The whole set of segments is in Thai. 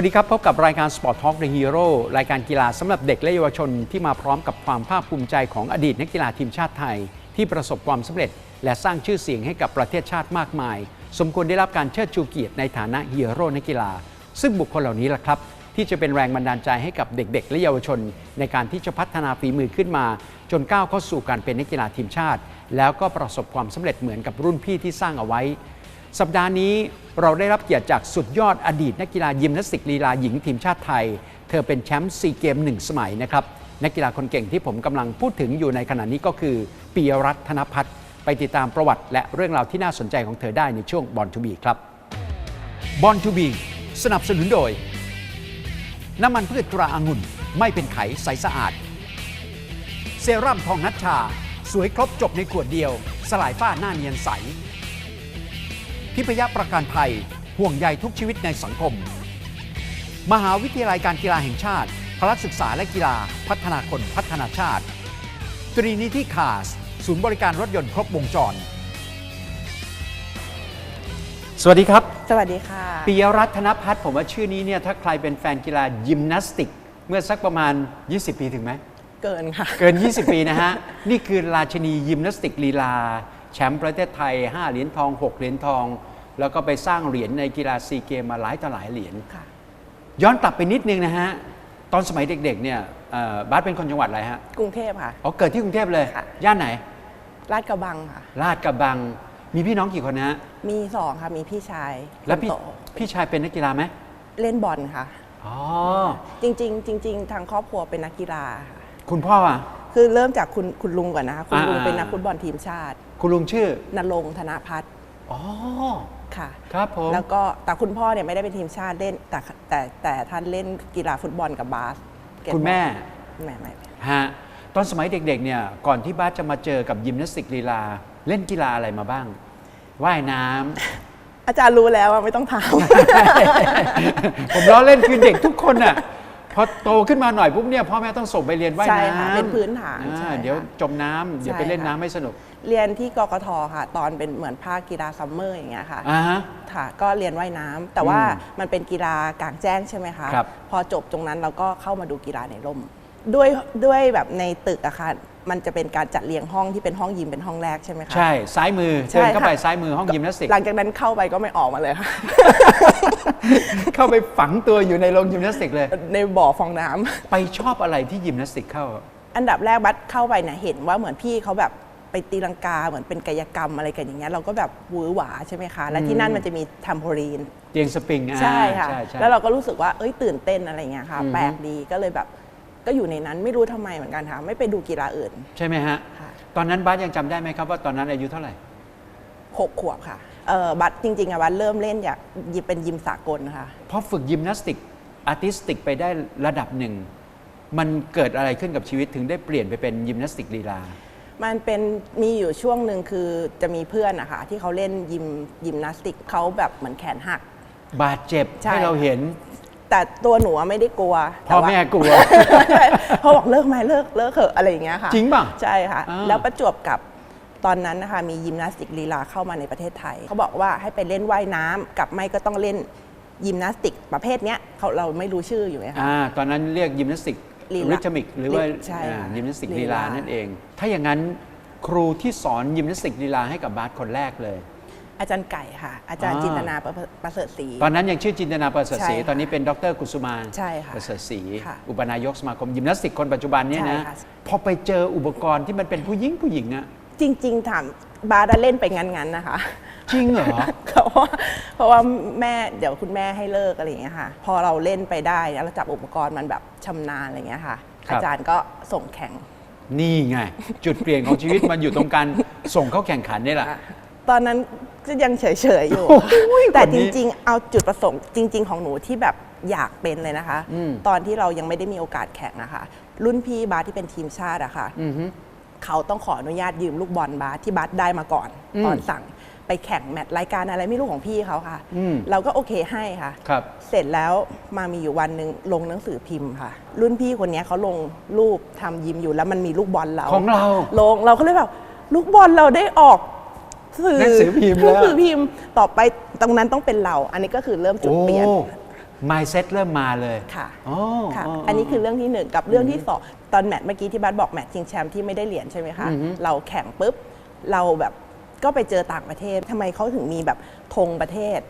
วัสดีครับ พบกับรายการ Sport Talk The Hero รายการกีฬาสำหรับเด็กและเยาวชนที่มาพร้อมกับความภาคภูมิใจของอดีตนักกีฬาทีมชาติไทย ที่ประสบความสำเร็จ และสร้างชื่อเสียงให้กับประเทศชาติมากมาย สมควรได้รับการเชิดชูเกียรติในฐานะฮีโร่นักกีฬา ซึ่งบุคคลเหล่านี้แหละครับ ที่จะเป็นแรงบันดาลใจให้กับเด็ก ๆ และเยาวชน ในการที่จะพัฒนาฝีมือขึ้นมา จนก้าวเข้าสู่การเป็นนักกีฬาทีมชาติ แล้วก็ประสบความสำเร็จเหมือนกับรุ่นพี่ที่สร้างเอาไว้ สัปดาห์นี้เราได้รับเกียรติจากสุดยอดอดีตนักกีฬายิมนาสติกลีลาหญิงทีมชาติไทย เธอเป็นแชมป์ซีเกมหนึ่งสมัยนะครับ นักกีฬาคนเก่งที่ผมกำลังพูดถึงอยู่ในขณะนี้ก็คือปียรัตน์ธนพัฒน์ไปติดตามประวัติ และเรื่องราวที่น่าสนใจของเธอได้ในช่วงบอลทูบีครับบอลทูบีสนับสนุนโดย น้ำมันพืชตราอางุ่นไม่เป็นไขใสสะอาด เซรั่มทองนัชชา สวยครบจบในขวดเดียว สลายฝ้าหน้าเนียนใส ทิพยประกันภัย ห่วงใยทุกชีวิตในสังคม มหาวิทยาลัยการกีฬาแห่งชาติ พละศึกษาและกีฬาพัฒนาคนพัฒนาชาติ ตรีนิติคาส ศูนย์บริการรถยนต์ครบวงจร สวัสดีครับ สวัสดีค่ะ ปิยรัตน์ธนพัฒน์ผมว่าชื่อนี้เนี่ยถ้าใครเป็นแฟนกีฬายิมนาสติก เมื่อสักประมาณ 20 ปีถึงไหม เกินค่ะ เกิน 20 ปีนะฮะ นี่คือราชินียิมนาสติกลีลา แชมป์ประเทศไทย 5 เหรียญทอง 6 เหรียญทอง แล้วก็ไปสร้างเหรียญในกีฬาซีเกมมาหลายต่อหลายเหรียญค่ะย้อนกลับไปนิดนึงนะฮะ ตอนสมัยเด็กๆเนี่ยเอ่อบาสเป็นคนจังหวัดอะไรฮะ กรุงเทพค่ะ อ๋อ เกิดที่กรุงเทพเลยค่ะย่านไหน ลาดกระบังค่ะ ลาดกระบัง มีพี่น้องกี่คนนะฮะมีสองค่ะ มีพี่ชาย แล้วพี่คนโตพี่ชายเป็นนักกีฬาไหม เล่นบอลค่ะ อ๋อ จริงๆจริง ๆ ทางครอบครัวเป็นนักกีฬาค่ะคุณพ่ออะ คือเริ่มจากคุณคุณลุงก่อนนะคะคุณลุงอ่า เป็นนักฟุตบอลทีมชาติคุณลุงชื่อนรงค์ธนพัฒน์อ๋อค่ะ ครับผม แล้วก็แต่คุณพ่อเนี่ยไม่ได้เป็นทีมชาติเล่นแต่แต่แต่ท่านเล่นกีฬาฟุตบอลกับบาสเก็ตบอลคุณแม่แม่ไม่ฮะตอนสมัยเด็กๆเนี่ยก่อนที่บ้าสจะมาเจอกับยิมนาสติกลีลา เล่นกีฬาอะไรมาบ้าง ว่ายน้ำ อาจารย์รู้แล้วว่าไม่ต้องถาม ผมล้อเล่นคือเด็กทุกคนน่ะพ อโตขึ้นมาหน่อยปุ๊บเนี่ยพ่อแม่ต้องส่งไปเรียนว่ายใช่น้ำค่ะเป็นพื้นฐานอ่ใช่ค่ะ เดี๋ยวจมน้ำเดี๋ยวไปเล่นใช่ค่ะน้ำไม่สนุกเรียนที่กกทค่ะ ตอนเป็นเหมือนภาคกีฬาซัมเมอร์อย่างเงี้ยค่ะ อ่าฮะ ค่ะ ก็เรียนว่ายน้ำแต่ว่าอืมมันเป็นกีฬากลางแจ้งใช่ไหมคะ ครับพอจบตรงนั้นเราก็เข้ามาดูกีฬาในร่ม ด้วยด้วยแบบในตึกอะค่ะ มันจะเป็นการจัดเรียงห้องที่เป็นห้องยิมเป็นห้องแรกใช่ไหมคะ ใช่ ซ้ายมือใช่เดินเข้าไปค่ะซ้ายมือห้องยิมนาสติก หลังจากนั้นเข้าไปก็ไม่ออกมาเลยค่ะ เข้าไปฝังตัวอยู่ในโรงยิมนาสติกเลย ในบ่อฟองน้ำไปชอบอะไรที่ยิมนาสติกเข้า อันดับแรกบัสเข้าไปเนี่ยเห็นว่าเหมือนพี่เขาแบบไปตีลังกาเหมือนเป็นกายกรรมอะไรกันอย่างเงี้ยเราก็แบบหวือหวาใช่ไหมคะ และที่นั่นมันจะมีทัมโพลีนเตียงสปริงอ่าใช่ค่ะใช่ใช่แล้วเราก็รู้สึกว่าเอ้ยตื่นเต้นอะไรเงี้ยค่ะอือฮึแปลกดีก็เลยแบบ ก็อยู่ในนั้นไม่รู้ทำไมเหมือนกันค่ะไม่ไปดูกีฬาอื่น ใช่ไหมฮะค่ะตอนนั้นบ้าสยังจำได้ไหมครับว่าตอนนั้นอายุเท่าไหร่หกขวบค่ะเออบัตจริงๆอะบัตเริ่มเล่นอยากยิมเป็นยิมสากลค่ะพอฝึกยิมนาสติกอาร์ติสติกไปได้ระดับหนึ่ง มันเกิดอะไรขึ้นกับชีวิตถึงได้เปลี่ยนไปเป็นยิมนาสติกลีลามันเป็นมีอยู่ช่วงหนึ่งคือจะมีเพื่อนอะค่ะที่เขาเล่นยิมยิมนาสติกเขาแบบเหมือนแขนหัก บาดเจ็บใช่ให้เราเห็น แต่ตัวหนูอะไม่ได้กลัวพ่อต่ว่า แม่กลัวใช่เขาบอกเลิกไหมเลิกเลิกเถอะอะไรอย่างเงี้ยค่ะจริงป่ะใช่ค่ะ อ่า แล้วประจวบกับตอนนั้นนะคะมียิมนาสติกลีลาเข้ามาในประเทศไทย เขาบอกว่าให้ไปเล่นว่ายน้ำกับไม่ก็ต้องเล่นยิมนาสติกประเภทเนี้ยเขาเราไม่รู้ชื่ออยู่ไงคะ อ่าตอนนั้นเรียกยิมนาสติกลีลาริทมิก หรือว่าใช่อ่าค่ะยิมนาสติกลีลีลาลานั่นเอง ถ้าอย่างนั้นครูที่สอนยิมนาสติกลีลาให้กับบาสคนแรกเลย อาจารย์ไก่ค่ะ อาจารย์อ่าจินตนาประประเสริฐศรีตอนนั้นยังชื่อจินตนาประเสริฐศรีใช่ค่ะตอนนี้เป็นดรกุสุมาใช่ค่ะประเสริฐศรีค่ะอุปนายกสมาคมยิมนาสติกคนปัจจุบันเนี่ยใช่นะค่ะพอไปเจออุปกรณ์ที่มันเป็นผู้หญิงผู้หญิงอะจริง ๆ ถามบาสอะเล่นไปงั้นๆนะคะ จริงเหรอเพราะว่าเพราะว่าแม่เดี๋ยวคุณแม่ให้เลิกอะไรอย่างเงี้ยค่ะ พอเราเล่นไปได้แล้วเราจับอุปกรณ์มันแบบชำนาญอะไรอย่างเงี้ยค่ะครับอาจารย์ก็ส่งแข่งนี่ไง จุดเปลี่ยนของชีวิตมันอยู่ตรงการส่งเข้าแข่งขันนี่แหละ ตอนนั้นก็ยังเฉยๆอยู่โอ้ยแต่คนจนี้ริงๆ เอาจุดประสงค์จริง ๆ ของหนูที่แบบอยากเป็นเลยนะคะอืมตอนที่เรายังไม่ได้มีโอกาสแข่งนะคะ รุ่นพี่บาสที่เป็นทีมชาติอะค่ะอือฮึเขาต้องขออนุญาตยืมลูกบอลบาสที่บาสได้มาก่อนอืมตอนสั่งไปแข่งแมตช์รายการอะไรไม่รู้ของพี่เขาค่ะอืมเราก็โอเคให้ค่ะครับเสร็จแล้วมามีอยู่วันหนึ่งลงหนังสือพิมพ์ค่ะ รุ่นพี่คนเนี้ยเขาลงรูปทำยิมอยู่แล้วมันมีลูกบอลเราของเราลงเราก็เลยแบบลูกบอลเราได้ออก สื่อหนังสือพิมพ์หนังแล้วสือพิมพ์ต่อไปตรงนั้นต้องเป็นเรา อันนี้ก็คือเริ่มจุดโอ้เปลี่ยน mindset เริ่มมาเลยค่ะอ๋อค่ะอ๋ออันนี้คือเรื่องที่หนึ่งกับเรื่องที่สองตอนแมตช์เมื่อกี้ที่บัสบอกแมตช์ชิงแชมป์ที่ไม่ได้เหรียญใช่ไหมคะอือฮึเราแข่งปุ๊บ เราแบบก็ไปเจอต่างประเทศทำไมเขาถึงมีแบบธงประเทศ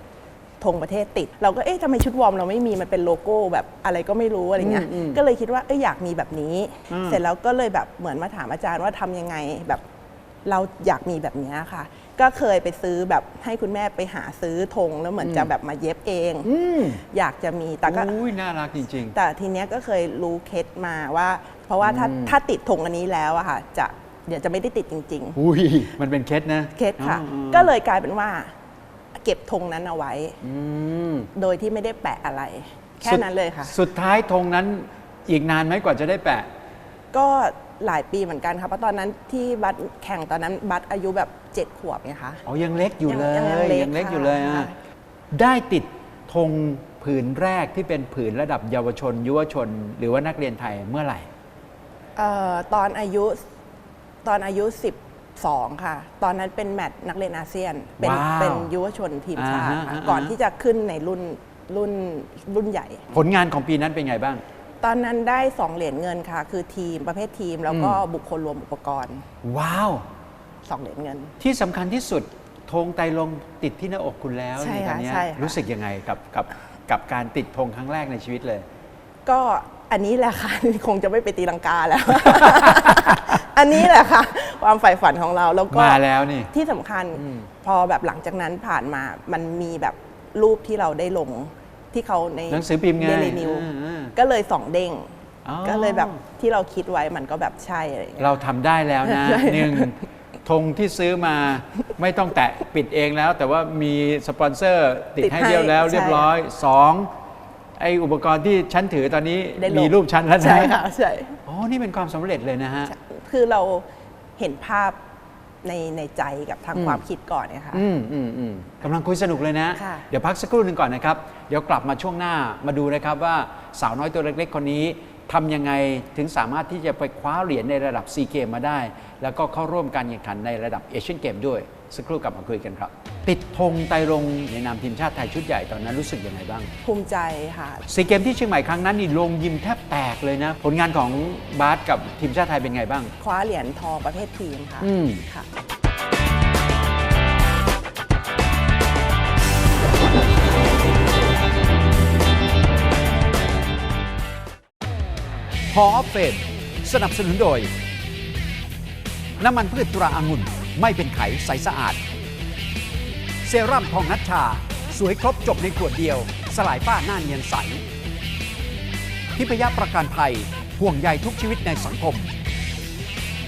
ธงประเทศติด เราก็เอ๊ะทำไมชุดวอร์มเราไม่มีมันเป็นโลโก้แบบอะไรก็ไม่รู้อะไรเงี้ยอืมอืมก็เลยคิดว่าเอ้ยอยากมีแบบนี้อืมเสร็จแล้วก็เลยแบบเหมือนมาถามอาจารย์ว่าทำยังไงแบบเราอยากมีแบบเนี้ยค่ะ ก็เคยไปซื้อแบบให้คุณแม่ไปหาซื้อธงแล้วเหมือนจะแบบมาเย็บเองอืมอยากจะมีแต่ก็อุ้ยน่ารักจริงแต่ทีเนี้ยก็เคยรู้เคล็ดมาว่า เพราะว่าถ้าอืมถ้าติดธงอันนี้แล้วอะค่ะจะเดี๋ยวจะไม่ได้ติดจริงๆอุ้ยมันเป็นเคล็ดนะๆเคล็ดค่ะอ๋อก็เลยกลายเป็นว่าเก็บธงนั้นเอาไว้อืมโดยที่ไม่ได้แปะอะไร แค่นั้นเลยค่ะ สุดท้ายธงนั้นอีกนานไหมกว่าจะได้แปะ ก็ หลายปีเหมือนกันค่ะเพราะตอนนั้นที่บัตแข่งตอนนั้นบัตอายุแบบเจ็ดขวบไงคะ อ๋อ ยังเล็กอยู่เลยยังยังเล็กยังเล็กค่ะอยู่เลยค่ะอะ ได้ติดธงผืนแรกที่เป็นผืนระดับเยาวชน ยุวชน หรือว่านักเรียนไทยเมื่อไหร่ เอ่อตอนอายุตอนอายุ 12 ค่ะ ตอนนั้นเป็นแมตช์นักเรียนอาเซียน เป็นว้าวเป็นยุวชนทีมชาติอ่าฮะค่ะอ่าฮะ ก่อนที่จะขึ้นในรุ่นรุ่นรุ่นใหญ่ ผลงานของปีนั้นเป็นไงบ้าง ตอนนั้นได้ 2 เหรียญเงินค่ะ คือทีมประเภททีมแล้วก็อืมบุคคลรวมอุปกรณ์ ว้าว 2 เหรียญเงิน ที่สำคัญที่สุดธงไตรรงค์ติดที่หน้าอกคุณแล้วใช่ในตค่ะอนเนี้ยใช่ค่ะ รู้สึกยังไงกับกับกับการติดธงครั้งแรกในชีวิตเลย ก็อันนี้แหละค่ะ คงจะไม่ไปตีลังกาแล้ว อันนี้แหละค่ะ ความใฝ่ฝันของเราแล้วก็มาแล้วนี่ ที่สำคัญอืมพอแบบหลังจากนั้นผ่านมามันมีแบบรูปที่เราได้ลง ที่เขาในหนังสือพิมพ์ไงเดลินิวอ่าอ่าก็เลยสองเด้งอ๋อก็เลยแบบที่เราคิดไว้มันก็แบบใช่อะไรอย่างเงี้ยเราทำได้แล้วนะใช่หนึ่งธงที่ซื้อมาไม่ต้องแตะปิดเองแล้ว แต่ว่ามีสปอนเซอร์ติดให้เรียบแล้ว เรียบร้อยสองไออุปกรณ์ที่ฉันถือตอนนี้ได้ลงมีรูปฉันแล้วนะใช่ค่ะใช่ อ๋อนี่เป็นความสำเร็จเลยนะฮะ คือเราเห็นภาพในในใจกับทางอืม ความคิดก่อนเนี่ยค่ะ อืมอืมอืมกำลังคุยสนุกเลยนะ ค่ะ เดี๋ยวพักสักครู่หนึ่งก่อนนะครับ เดี๋ยวกลับมาช่วงหน้ามาดูนะครับว่าสาวน้อยตัวเล็กๆ คนนี้ทำยังไงถึงสามารถที่จะไปคว้าเหรียญในระดับซีเกมมาได้ แล้วก็เข้าร่วมการแข่งขันในระดับเอเชียนเกมด้วยสักครู่กลับมาคุยกันครับติดธงไตรรงค์ในนามทีมชาติไทยชุดใหญ่ตอนนั้นรู้สึกยังไงบ้างภูมิใจค่ะซีเกมที่เชียงใหม่ครั้งนั้นนี่ลงยิมแทบแตกเลยนะ ผลงานของบาสกับทีมชาติไทยเป็นไงบ้าง คว้าเหรียญทองประเภททีมค่ะอืมค่ะ พอเฟดสนับสนุนโดย น้ำมันพืชตราอางุ่นไม่เป็นไขใสสะอาด เซรั่มทองนัชชา สวยครบจบในขวดเดียว สลายฝ้าหน้าเนียนใสทิพยประกันภัยห่วงใยทุกชีวิตในสังคม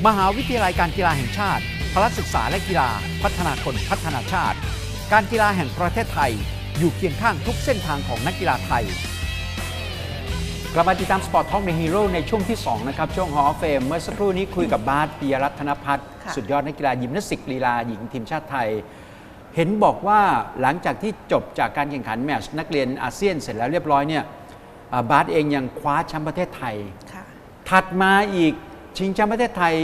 มหาวิทยาลัยการกีฬาแห่งชาติพละศึกษาและกีฬาพัฒนาคนพัฒนาชาติ การกีฬาแห่งประเทศไทย อยู่เคียงข้างทุกเส้นทางของนักกีฬาไทย กลับมาติดตามสปอร์ตท็อกในฮีโร่ในช่วงที่ 2 นะครับ ช่วงฮอเฟมเมื่อสักครู่นี้คุยกับบาสปิยรัตนพัฒน์ค่ะสุดยอดนักกีฬายิมนาสติกลีลาหญิงทีมชาติไทย เห็นบอกว่าหลังจากที่จบจากการแข่งขันแมตช์นักเรียนอาเซียนเสร็จแล้วเรียบร้อยเนี่ยอ่าบาสเองยังคว้าแชมป์ประเทศไทยค่ะถัดมาอีกชิงแชมป์ประเทศไทย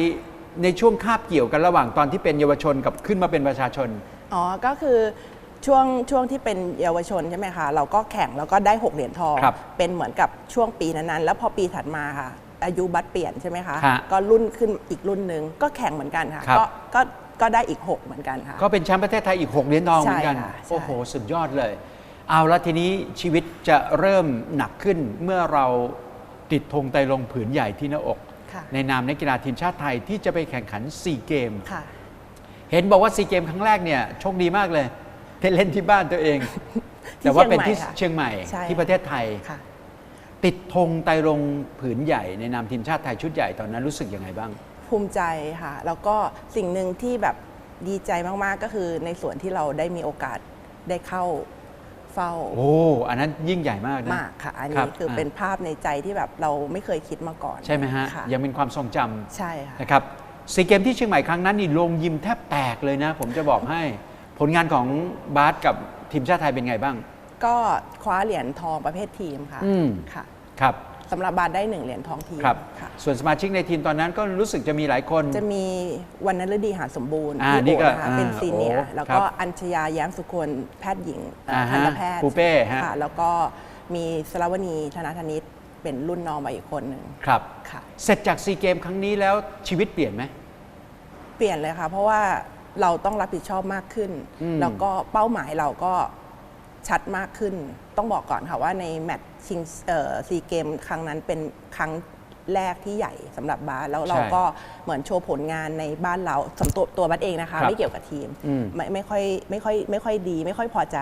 ในช่วงคาบเกี่ยวกันระหว่างตอนที่เป็นเยาวชนกับขึ้นมาเป็นประชาชนอ๋อก็คือ ช่วงช่วงที่เป็นเยาวชนใช่ไหมคะเราก็แข่งแล้วก็ได้ 6 เหรียญทอง ครับเป็นเหมือนกับช่วงปีนั้นๆ แล้วพอปีถัดมาค่ะ อายุบัตรเปลี่ยนใช่ไหมคะฮะก็รุ่นขึ้นอีกรุ่นหนึ่งก็แข่งเหมือนกันค่ะ ครับ ก็ก็ก็ได้อีก 6 เหมือนกันค่ะ ก็เป็นแชมป์ประเทศไทยอีก 6 เหรียญทองเหมือนกัน ใช่ค่ะใช่ โอ้โห สุดยอดเลย เอาละทีนี้ชีวิตจะเริ่มหนักขึ้นเมื่อเราติดธงไตรรงค์ผืนใหญ่ที่หน้าอก ค่ะในนามนักกีฬาทีมชาติไทยที่จะไปแข่งขัน 4 เกม ค่ะ เห็นบอกว่า 4 เกมครั้งแรกเนี่ยโชคดีมากเลย ได้เล่นที่บ้านตัวเองที่แต่ว่าเป็นที่เชีเชียยงงใหใหม่ม่ค่ะใช่ที่ประเทศไทยค่ะติดธงไตรรงค์ผืนใหญ่ในนามทีมชาติไทยชุดใหญ่ตอนนั้นรู้สึกยังไงบ้าง ภูมิใจค่ะ แล้วก็สิ่งหนึ่งที่แบบดีใจมากๆก็คือในส่วนที่เราได้มีโอกาสได้เข้าเฝ้า โอ้ อันนั้นยิ่งใหญ่มากนะมากค่ะ อันครันี้บคืออาเป็นภาพในใจที่แบบเราไม่เคยคิดมาก่อน ใช่ไหมฮะค่ะยังเป็นความทรงจำใช่ค่ะนะครับซีเกมที่เชียงใหม่ครั้งนั้นนี่ลงยิมแทบแตกเลยนะ ผมจะบอกให้ ผลงานของบาสกับทีมชาติไทยเป็นไงบ้าง ก็คว้าเหรียญทองประเภททีมค่ะอืม ค่ะครับสำหรับบาสได้หนึ่งเหรียญทองทีมครับค่ะ ส่วนสมาชิกในทีมตอนนั้นก็รู้สึกจะมีหลายคน จะมีวันนฤดีหาสมบูรณ์อ่าพี่นี่โอก็นะคะอ่าเป็นซีเนียโอ้ร์แล้วครัก็บอัญชยาแย้มสุคนแพทย์หญิงเอ่ออ่าฮะทันตแพทย์ปูเป้ฮะ ค่ะแล้วก็มีสรวณีธนาธนิตเป็นรุ่นน้องมาอีกคนหนึ่งครับ ค่ะ เสร็จจากซีเกมครั้งนี้แล้วชีวิตเปลี่ยนไหม เปลี่ยนเลยค่ะ เพราะว่า เราต้องรับผิดชอบมากขึ้นอืมแล้วก็เป้าหมายเราก็ชัดมากขึ้น ต้องบอกก่อนค่ะว่าในแมตช์ชิงซีเกมครั้งนั้นเป็นครั้งแรกที่ใหญ่สำหรับบาสแล้วเราก็เหมือนโชว์ผลงานในบ้านเราสำตัวตัวบัสเองนะคะ ไม่เกี่ยวกับทีมอืมไม่ไม่ค่อยไม่ค่อยไม่ค่อยดี ไม่ค่อยพอใจ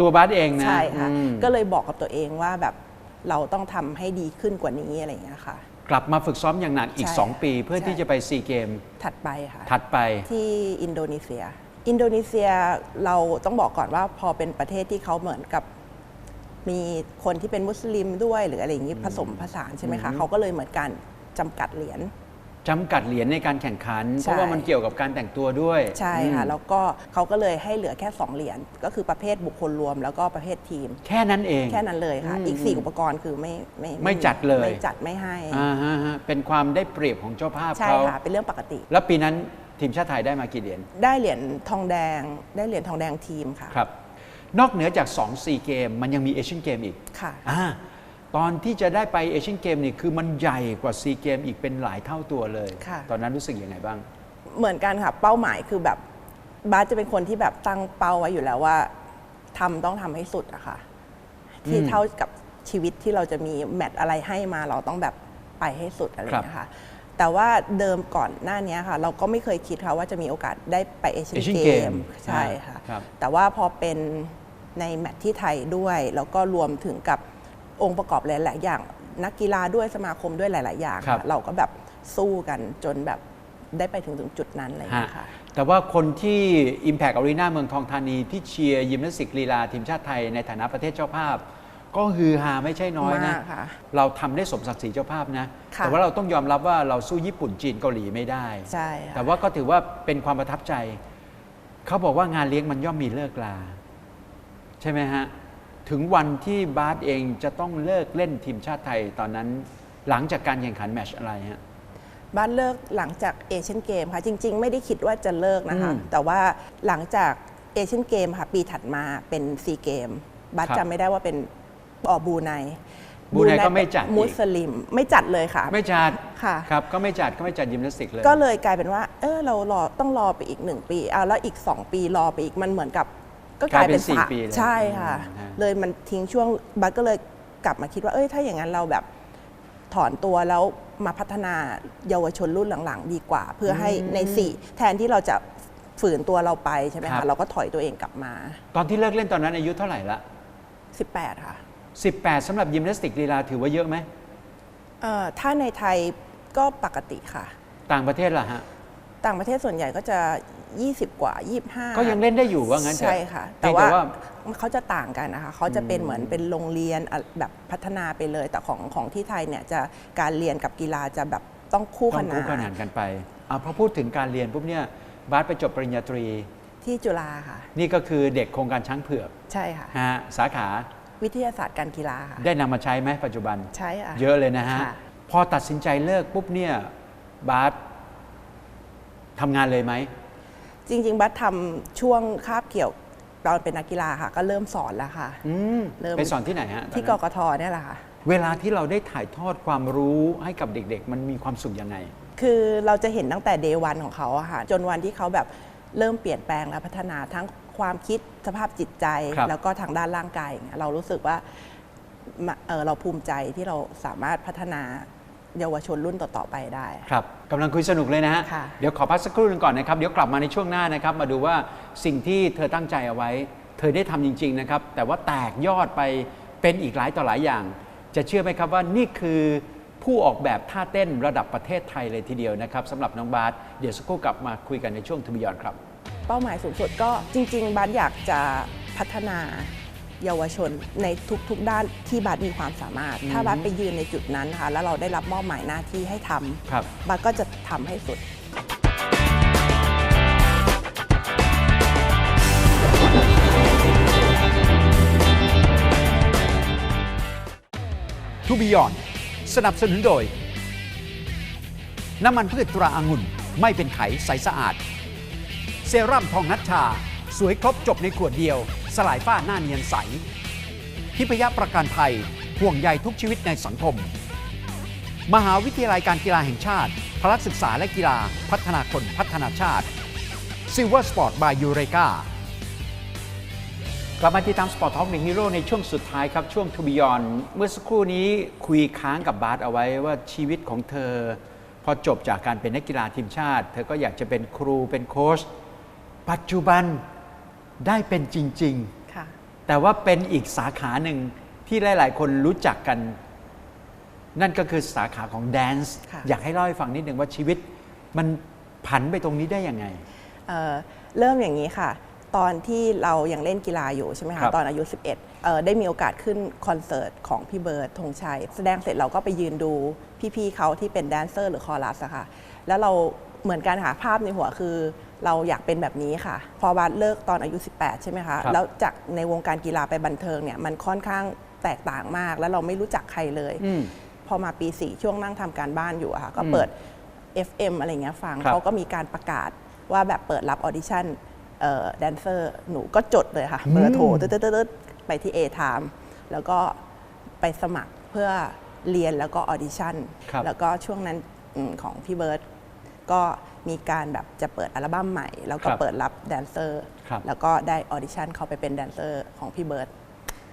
ตัวบาสเองนะใช่ค่ะอืมก็เลยบอกกับตัวเองว่าแบบเราต้องทำให้ดีขึ้นกว่านี้อะไรอย่างเงี้ยค่ะ กลับมาฝึกซ้อมอย่างหนักอีก ใช่2 ปี เพื่อใช่ ที่จะไปซีเกมถัดไปค่ะ ถัดไป ที่อินโดนีเซีย อินโดนีเซียเราต้องบอกก่อนว่าพอเป็นประเทศที่เขาเหมือนกับมีคนที่เป็นมุสลิมด้วยหรืออะไรอย่างนี้ผสมผสานใช่ไหมคะเขาก็เลยเหมือนกันจำกัดเหรียญ จำกัดเหรียญในการแข่งขันใช่เพราะว่ามันเกี่ยวกับการแต่งตัวด้วย ใช่ค่ะ แล้วก็เขาก็เลยให้เหลือแค่ 2 เหรียญก็คือประเภทบุคคลรวมแล้วก็ประเภททีม แค่นั้นเองแค่นั้นเลยค่ะอืมอีก 4 อุปกรณ์คือไม่ไม่ไม่จัดเลยไม่จัดไม่ให้อ่าฮะฮะเป็นความได้เปรียบของเจ้าภาพใช่เขาค่ะเป็นเรื่องปกติ แล้วปีนั้นทีมชาติไทยได้มากี่เหรียญได้เหรียญทองแดง ได้เหรียญทองแดงทีมค่ะครับนอกเหนือจาก2 4เกมมันยังมีเอเชียนเกมอีกค่ะอ่า ตอนที่จะได้ไปเอเชียนเกมนี่คือมันใหญ่กว่าซีเกมอีกเป็นหลายเท่าตัวเลย ค่ะ ตอนนั้นรู้สึกยังไงบ้าง เหมือนกันค่ะ เป้าหมายคือแบบบาสจะเป็นคนที่แบบตั้งเป้าไว้อยู่แล้วว่าทำต้องทำให้สุดอะค่ะ ที่อืมเท่ากับชีวิตที่เราจะมีแมตช์อะไรให้มาเราต้องแบบไปให้สุดอะไรอย่างเงี้ยค่ะ แต่ว่าเดิมก่อนหน้านี้ค่ะ เราก็ไม่เคยคิดค่ะว่าจะมีโอกาสได้ไปเอเชียน Asian เก Game มใช่ค่ะ ครับ แต่ว่าพอเป็นในแมตช์ที่ไทยด้วย แล้วก็รวมถึงกับ องค์ประกอบหลาย ๆ อย่าง นักกีฬาด้วยสมาคมด้วยหลาย ๆ อย่าง ครับค่ะเราก็แบบสู้กันจนแบบได้ไปถึงถึงจุดนั้นอะไรอย่างฮะเงี้ยค่ะ แต่ว่าคนที่ Impact Arena เมืองทองธานีที่เชียร์ยิมนาสติกลีลาทีมชาติไทยในฐานะประเทศเจ้าภาพ ก็ฮือฮาไม่ใช่น้อยนะ มากค่ะเราทำได้สมศักดิ์ศรีเจ้าภาพนะ ค่ะ แต่ว่าเราต้องยอมรับว่าเราสู้ญี่ปุ่นจีนเกาหลีไม่ได้ ใช่ค่ะแต่ว่าก็ถือว่าเป็นความประทับใจ เขาบอกว่างานเลี้ยงมันย่อมมีเลิกลา ใช่ไหมฮะ ถึงวันที่บาสเองจะต้องเลิกเล่นทีมชาติไทยตอนนั้น หลังจากการแข่งขันแมตช์อะไรฮะบ้านเลิกหลังจากเอเชียนเกมค่ะ จริง ๆ ไม่ได้คิดว่าจะเลิกนะคะอืมแต่ว่าหลังจากเอเชียนเกมค่ะ ปีถัดมาเป็นซีเกมบัตครับจำไม่ได้ว่าเป็นออบูไนบรูไนก็ไม่จัดอีกมุสลิม ไม่จัดเลยค่ะ ไม่จัดค่ะครับก็ไม่จัดก็ไม่จัดยิมนาสติกเลย ก็เลยกลายเป็นว่า เออเรารอต้องรอไปอีกหนึ่งปีเอาแล้วอีก 2 ปีรอไปอีกมันเหมือนกับ ก็กลายเป็นกลายเป็นสี่สามปีเลยใช่ค่ะ อืมฮะ เลยมันทิ้งช่วงบัสก็เลยกลับมาคิดว่าเอ้ยถ้าอย่างนั้นเราแบบถอนตัวแล้วมาพัฒนาเยาวชนรุ่นหลังๆ ดีกว่า เพื่อให้ในสี่แทนที่เราจะฝืนตัวเราไปใช่ไหมครัคะบเราก็ถอยตัวเองกลับมา ตอนที่เลิกเล่นตอนนั้นอายุเท่าไหร่ละ 18 ค่ะ18สำหรับยิมนาสติกลีลาถือว่าเยอะไหม เอ่อถ้าในไทยก็ปกติค่ะ ต่างประเทศล่ะฮะ ต่างประเทศส่วนใหญ่ก็จะ 20 กว่า 25 ก็ยังเล่นได้อยู่ว่างั้นเถอะใช่ค่ะเพีแต่ยงว่าว่าเขาจะต่างกันนะคะเขาจะเป็นเหมือนเป็นโรงเรียนอะแบบพัฒนาไปเลย แต่ของของที่ไทยเนี่ยจะการเรียนกับกีฬาจะแบบต้องคู่ต้ของนาคู่นขนานกันไปอะพอพูดถึงการเรียนปุ๊บเนี่ยบาสไปจบปริญญาตรีที่จุฬาค่ะ นี่ก็คือเด็กโครงการช้างเผือกใช่ค่ะฮะสาขาวิทยาศาสตร์การกีฬาค่ะได้นำมาใช้ไหมปัจจุบันใช่ค่ะเยอะเลยนะฮะค่ะพอตัดสินใจเลิกปุ๊บเนี่ยบาสทำงานเลยไหม จริง ๆ บัสทำช่วงคาบเกี่ยวตอนเป็นนักกีฬาค่ะ ก็เริ่มสอนแล้วค่ะ อืมเริ่ม ไปสอนที่ไหนฮะตอนที่นั้นกกทเนี่ยแหละค่ะ เวลาที่เราได้ถ่ายทอดความรู้ให้กับเด็ก ๆ มันมีความสุขยังไง คือเราจะเห็นตั้งแต่เดวันของเขาอะค่ะ จนวันที่เขาแบบเริ่มเปลี่ยนแปลงและพัฒนาทั้งความคิดสภาพจิตใจ ครับ แล้วก็ทางด้านร่างกายอย่างเงี้ยเรารู้สึกว่ามาเอ่อเราภูมิใจที่เราสามารถพัฒนา เยาวชนรุ่นต่อ ๆ ไปได้ครับกำลังคุยสนุกเลยนะฮะค่ะเดี๋ยวขอพักสักครู่หนึงก่อนนะครับเดี๋ยวกลับมาในช่วงหน้านะครับ มาดูว่าสิ่งที่เธอตั้งใจเอาไว้ เธอได้ทำจริง ๆ นะครับ แต่ว่าแตกยอดไปเป็นอีกหลายต่อหลายอย่าง จะเชื่อไหมครับว่านี่คือผู้ออกแบบท่าเต้นระดับประเทศไทยเลยทีเดียวนะครับสำหรับน้องบาสเดี๋ยวสักครู่กลับมาคุยกันในช่วงทบิยอนครับ เป้าหมายสูงสุดก็จริง ๆบาสอยากจะพัฒนา เยาวชนในทุกๆด้านที่บาสมีความสามารถ ถ้าบาสไปยืนในจุดนั้นนะคะแล้วเราได้รับมอบหมายหน้าที่ให้ทำครับบาสก็จะทำให้สุด ทูบิยอนสนับสนุนโดย น้ำมันพืชตราอางุ่น ไม่เป็นไขใสสะอาด เซรั่มทองนัชชา สวยครบจบในขวดเดียว สลายฝ้าหน้าเนียนใสทิพยประกันภัยห่วงใยทุกชีวิตในสังคม มหาวิทยาลัยการกีฬาแห่งชาติ พลักศึกษาและกีฬาพัฒนาคนพัฒนาชาติ Silver Sport by Eureka กากลับมาที่ตามสปอร์ตท็อกในฮีโร่ในช่วงสุดท้ายครับ ช่วงทูบิยอนเมื่อสักครู่นี้คุยค้างกับบาสเอาไว้ว่าชีวิตของเธอ พอจบจากการเป็นนักกีฬาทีมชาติ เธอก็อยากจะเป็นครูเป็นโค้ชปัจจุบัน ได้เป็นจริงๆค่ะแต่ว่าเป็นอีกสาขาหนึ่งที่หลาย ๆ คนรู้จักกัน นั่นก็คือสาขาของแดนซ์ค่ะอยากให้เล่าให้ฟังนิดหนึ่งว่าชีวิต มันผันไปตรงนี้ได้ยังไงเอ่อเริ่มอย่างนี้ค่ะ ตอนที่เรายัางเล่นกีฬาอยู่ใช่ไหมครัคะบตอนอายุ 11เอ่อได้มีโอกาสขึ้นคอนเสิร์ตของพี่เบิร์ดธงชัย แสดงเสร็จเราก็ไปยืนดูพี่ ๆเขาที่เป็นแดนเซอร์หรือคอรัสอะค่ะแล้วเราเหมือนกันหาภาพในหัวคือ เราอยากเป็นแบบนี้ค่ะ พอบาสเลิกตอนอายุ 18 ใช่ไหมคะครับแล้วจากในวงการกีฬาไปบันเทิงเนี่ยมันค่อนข้างแตกต่างมาก แล้วเราไม่รู้จักใครเลยอืมพอมาปี4ช่วงนั่งทำการบ้านอยู่อะค่ะ ก็อืมเปิด FM อะไรเงี้ยฟังครับเขาก็มีการประกาศว่าแบบเปิดรับออดิชั่นแดนเซอร์หนูก็จดเลยค่ะเบอร์โทรตึ๊ดๆๆๆไปที่ A Time แล้วก็ไปสมัครเพื่อเรียนแล้วก็ออดิชั่นครับแล้วก็ช่วงนั้นอมของพี่เบิร์ต ก็มีการแบบจะเปิดอัลบั้มใหม่ แล้วก็ครับเปิดรับแดนเซอร์ ครับ แล้วก็ได้ออดิชั่นเข้าไปเป็นแดนเซอร์ของพี่เบิร์ต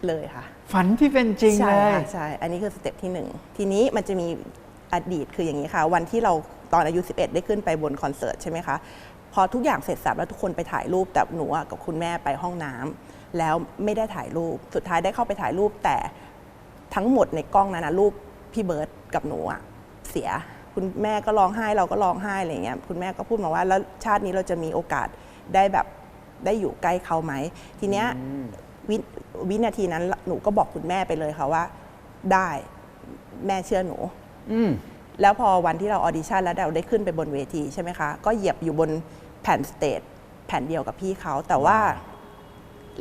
เลยค่ะ ฝันที่เป็นจริงใช่เลย ค่ะใช่ อันนี้คือสเต็ปที่หนึ่งทีนี้มันจะมีอดีตคืออย่างนี้ค่ะ วันที่เราตอนอายุ 11 ได้ขึ้นไปบนคอนเสิร์ตใช่ไหมคะ พอทุกอย่างเสร็จสับแล้วทุกคนไปถ่ายรูปแต่หนูอะกับคุณแม่ไปห้องน้ำแล้วไม่ได้ถ่ายรูป สุดท้ายได้เข้าไปถ่ายรูปแต่ทั้งหมดในกล้องนั้นนะรูปพี่เบิร์ตกับหนูอะเสีย คุณแม่ก็ร้องไห้เราก็ร้องไห้อะไรอย่างเงี้ยคุณแม่ก็พูดมาว่าแล้วชาตินี้เราจะมีโอกาสได้แบบได้อยู่ใกล้เขาไหมทีเนี้ยวิวินาทีนั้นหนูก็บอกคุณแม่ไปเลยค่ะว่า ได้แม่เชื่อหนูอืมแล้วพอวันที่เราออดิชั่นแล้วเราได้ขึ้นไปบนเวทีใช่ไหมคะ ก็เหยียบอยู่บนแผ่นสเตจแผ่นเดียวกับพี่เขาแต่ว่า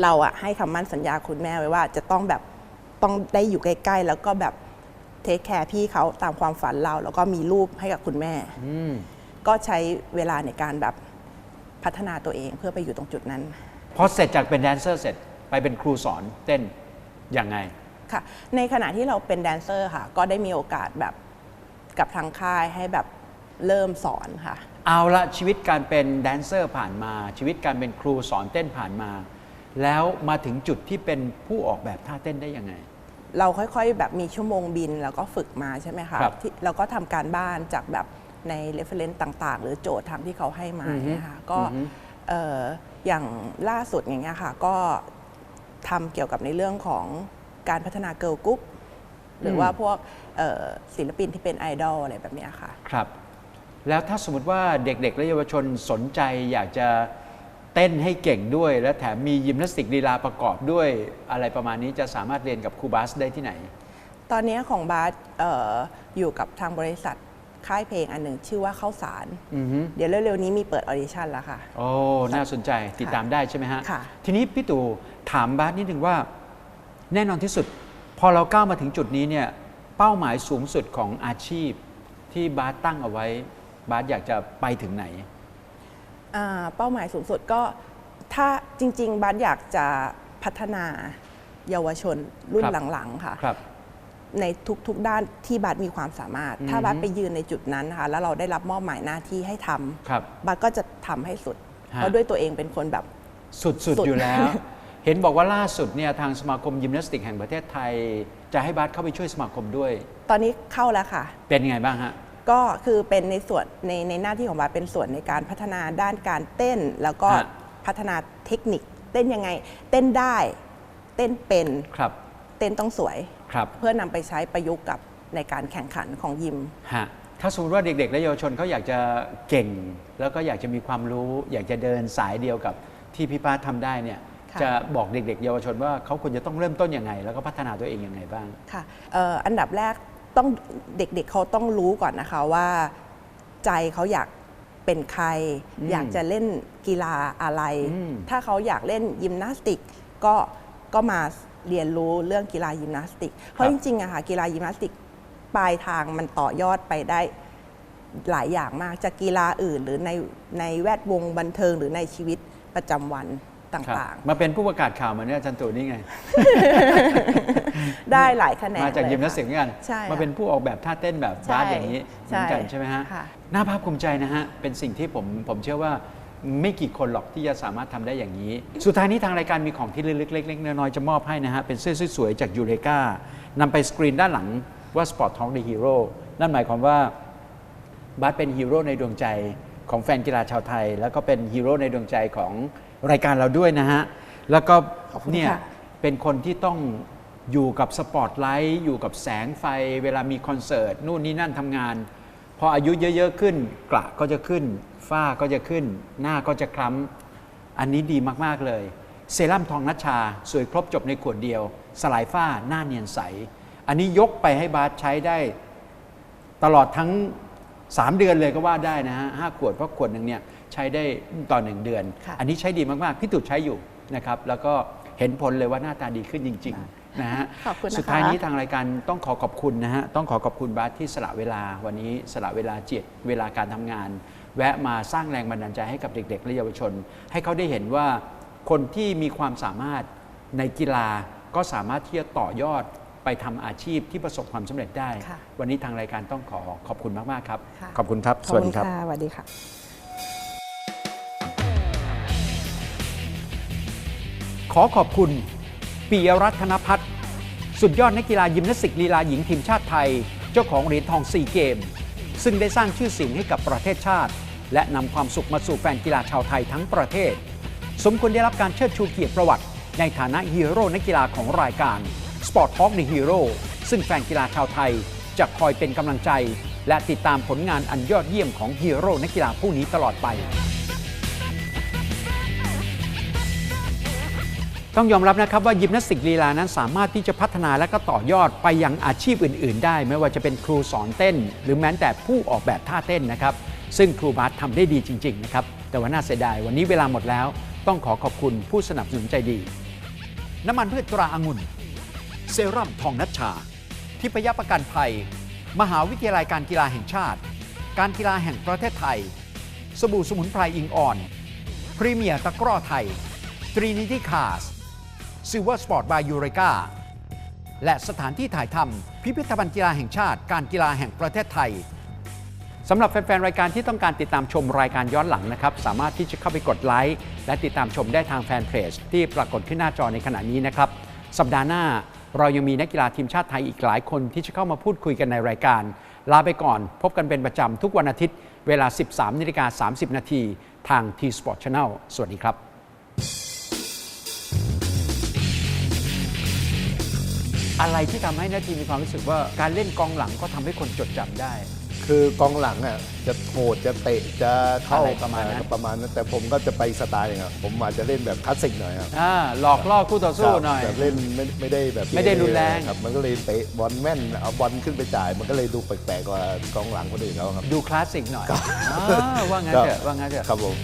เราอะให้คำมั่นสัญญาคุณแม่ไว้ว่า จะต้องแบบต้องได้อยู่ใกล้ ๆ แล้วก็แบบ เทคแคร์พี่เขาตามความฝันเรา แล้วก็มีรูปให้กับคุณแม่ อืมก็ใช้เวลาในการแบบพัฒนาตัวเองเพื่อไปอยู่ตรงจุดนั้น พอเสร็จจากเป็นแดนเซอร์เสร็จไปเป็นครูสอนเต้นยังไง ค่ะในขณะที่เราเป็นแดนเซอร์ค่ะ ก็ได้มีโอกาสแบบกับทางค่ายให้แบบเริ่มสอนค่ะ เอาละชีวิตการเป็นแดนเซอร์ผ่านมา ชีวิตการเป็นครูสอนเต้นผ่านมา แล้วมาถึงจุดที่เป็นผู้ออกแบบท่าเต้นได้ยังไง เราค่อยๆ แบบมีชั่วโมงบิน แล้วก็ฝึกมาใช่ไหมคะครับ ที่เราก็ทำการบ้านจากแบบใน reference ต่างๆ หรือโจทย์ทางที่เขาให้มาอือฮึเนี่ยค่ะก็อือฮึเอ่ออย่างล่าสุดอย่างเงี้ยค่ะ ก็ทำเกี่ยวกับในเรื่องของการพัฒนาเกิร์ลกรุ๊ปหรือว่าพวกเอ่อศิลปินที่เป็นไอดอลอะไรแบบเนี้ยค่ะ ครับ แล้วถ้าสมมติว่าเด็กๆ และเยาวชนสนใจอยากจะ เต้นให้เก่งด้วย และแถมมียิมนาสติกลีลาประกอบด้วย อะไรประมาณนี้จะสามารถเรียนกับครูบาสได้ที่ไหน ตอนนี้ของบาสเอ่ออยู่กับทางบริษัทค่ายเพลงอันหนึ่งชื่อว่าเข้าสาร อือฮึ เดี๋ยวเร็วๆนี้มีเปิดออดิชั่นแล้วค่ะ โอ้ น่าสนใจติดตามได้ใช่ไหมฮะ ค่ะ ทีนี้พี่ตู่ถามบาสนิดนึงว่า แน่นอนที่สุด พอเราก้าวมาถึงจุดนี้เนี่ย เป้าหมายสูงสุดของอาชีพที่บาสตั้งเอาไว้ บาสอยากจะไปถึงไหนอ่า เป้าหมายสูงสุดก็ถ้าจริง ๆบาสอยากจะพัฒนาเยาวชนรุ่นครับหลังๆค่ะ ครับ ในทุกๆด้านที่บาสมีความสามารถ ถ้าอือฮึบาสไปยืนในจุดนั้นนะคะแล้วเราได้รับมอบหมายหน้าที่ให้ทำครับบาสก็จะทำให้สุด ฮะ เพราะด้วยตัวเองเป็นคนแบบ สุดสุดๆ อยู่แล้ว เห็นบอกว่าล่าสุดเนี่ยทางสมาคมยิมนาสติกแห่งประเทศไทย จะให้บาสเข้าไปช่วยสมาคมด้วย ตอนนี้เข้าแล้วค่ะ เป็นไงบ้างฮะ ก็คือเป็นในส่วนในในหน้าที่ของบาสเป็นส่วนในการพัฒนาด้านการเต้น แล้วก็ฮะ พัฒนาเทคนิค เต้นยังไง เต้นได้ เต้นเป็นครับเต้นต้องสวย ครับเพื่อนำไปใช้ประยุกต์กับในการแข่งขันของยิม ฮะถ้าสมมติว่าเด็ก ๆ และเยาวชนเขาอยากจะเก่ง แล้วก็อยากจะมีความรู้ อยากจะเดินสายเดียวกับที่พี่ป้าทำได้เนี่ยค่ะ จะบอกเด็ก ๆ เยาวชนว่าเขาควรจะต้องเริ่มต้นยังไง แล้วก็พัฒนาตัวเองยังไงบ้าง ค่ะเอ่ออันดับแรก ต้องเด็กๆเขาต้องรู้ก่อนนะคะว่าใจเขาอยากเป็นใครอืมอยากจะเล่นกีฬาอะไรอืมถ้าเขาอยากเล่นยิมนาสติกก็ก็มาเรียนรู้เรื่องกีฬายิมนาสติก เพราะจริงๆอะค่ะกีฬายิมนาสติกปลายทางมันต่อยอดไปได้หลายอย่างมากจากกีฬาอื่น หรือในในแวดวงบันเทิงหรือในชีวิตประจำวัน ตครับ่างมาเป็นผู้ประกาศข่าวเหมือนเนี่ยอาจารย์ตู่นี่ไงๆได้หลายแขนงมาจากเลยิมนาสค่ะติกเหมือนกันใช่มาเป็นผู้ออกแบบท่าเต้นแบบใช่บาสอย่างนี้เหมือนกันใช่ใช่ไหมฮะค่ะน่าภาคภูมิใจนะฮะ เป็นสิ่งที่ผมผมเชื่อว่าไม่กี่คนหรอกที่จะสามารถทำได้อย่างนี้ สุดท้ายนี้ทางรายการมีของที่ระลึกเล็กๆน้อยๆจะมอบให้นะฮะ เป็นเสื้อสวยๆจากยูเรกานำไปสกรีนด้านหลังว่า Sport Talk the Hero นั่นหมายความว่าบาสเป็นฮีโร่ในดวงใจของแฟนกีฬาชาวไทย แล้วก็เป็นฮีโร่ในดวงใจของ รายการเราด้วยนะฮะ แล้วก็ขอบคุณเนี่ยค่ะเป็นคนที่ต้องอยู่กับสปอตไลท์อยู่กับแสงไฟเวลามีคอนเสิร์ต นู่นนี่นั่นทำงาน พออายุเยอะๆขึ้น กระก็จะขึ้น ฝ้าก็จะขึ้น หน้าก็จะคล้ำ อันนี้ดีมากๆเลย เซรั่มทองนัชชา สวยครบจบในขวดเดียว สลายฝ้าหน้าเนียนใส อันนี้ยกไปให้บาสใช้ได้ ตลอดทั้ง 3 เดือนเลยก็ว่าได้นะฮะห้าขวดเพราะขวดหนึ่งเนี่ย ใช้ได้ต่อหนึ่งเดือน ค่ะอันนี้ใช้ดีมาก ๆ พี่ตู่ใช้อยู่นะครับ แล้วก็เห็นผลเลยว่าหน้าตาดีขึ้นจริง ๆ นะฮะ ขอบคุณนะคะ สุดท้ายนี้ทางรายการต้องขอขอบคุณนะฮะ ต้องขอขอบคุณบาสที่สละเวลาวันนี้สละเวลาเจียดเวลาการทำงาน แวะมาสร้างแรงบันดาลใจให้กับเด็ก ๆ และเยาวชน ให้เขาได้เห็นว่าคนที่มีความสามารถในกีฬาก็สามารถที่จะต่อยอดไปทำอาชีพที่ประสบความสำเร็จได้ ค่ะ วันนี้ทางรายการต้องขอขอบคุณมากๆครับ ค่ะขอบคุณครับขสอบวัสคุดีณครับค่ะสวัสดีค่ะ ขอขอบคุณปิยรัตนพัฒน์สุดยอดนักกีฬายิมนาสติกลีลาหญิงทีมชาติไทย เจ้าของเหรียญทองซีเกม ซึ่งได้สร้างชื่อเสียงให้กับประเทศชาติ และนำความสุขมาสู่แฟนกีฬาชาวไทยทั้งประเทศ สมควรได้รับการเชิดชูเกียรติประวัติ ในฐานะฮีโร่นักกีฬาของรายการ Sport Talk the Hero ซึ่งแฟนกีฬาชาวไทยจะคอยเป็นกำลังใจ และติดตามผลงานอันยอดเยี่ยมของฮีโร่นักกีฬาผู้นี้ตลอดไป ต้องยอมรับนะครับว่ายิมนาสติกลีลานั้นสามารถที่จะพัฒนาและก็ต่อยอดไปยังอาชีพอื่น ๆ ได้ ไม่ว่าจะเป็นครูสอนเต้น หรือแม้แต่ผู้ออกแบบท่าเต้นนะครับ ซึ่งครูบาสทำได้ดีจริง ๆ นะครับ แต่ว่าน่าเสียดายวันนี้เวลาหมดแล้ว ต้องขอขอบคุณผู้สนับสนุนใจดี น้ำมันพืชตราองุ่น เซรั่มทองนัชชา ทิพยประกันภัย มหาวิทยาลัยการกีฬาแห่งชาติ การกีฬาแห่งประเทศไทย สบู่สมุนไพรอิงอ่อน พรีเมียร์ตะกร้อไทย ตรีนิติคาส ซิลเวอร์สปอร์ตบายยูเรกาและสถานที่ถ่ายทำพิพิธภัณฑ์กีฬาแห่งชาติ การกีฬาแห่งประเทศไทยสำหรับแฟน ๆ รายการที่ต้องการติดตามชมรายการย้อนหลังนะครับ สามารถที่จะเข้าไปกดไลค์และติดตามชมได้ทางแฟนเพจที่ปรากฏขึ้นหน้าจอในขณะนี้นะครับ สัปดาห์หน้าเรายังมีนักกีฬาทีมชาติไทยอีกหลายคนที่จะเข้ามาพูดคุยกันในรายการ ลาไปก่อน พบกันเป็นประจำทุกวันอาทิตย์ เวลา 13นาฬิกา30 นาทีทาง T Sport Channel สวัสดีครับ อะไรที่ทำให้นาทีมีความรู้สึกว่าการเล่นกองหลังก็ทำให้คนจดจำได้ คือกองหลังอะจะโหดจะเตะจะเข้าอะไรประมาณนั้นอ่ประมาณนั้นแต่ผมก็จะไปสไตล์อย่างเงี้ยผมอาจจะเล่นแบบคลาสสิกหน่อยครับอ่าหลอกล่อคู่ต่อสู้หน่อยแบบเล่นไม่ไม่ได้แบบไม่ได้รุนแรงครับมันก็เลยเตะบอลแม่นเอาบอลขึ้นไปจ่าย มันก็เลยดูแปลกๆกว่ากองหลังคนอื่นเขาครับดูคลาสสิกหน่อยอ่าว่างั้นเถอะว่างั้นเถอะครับผม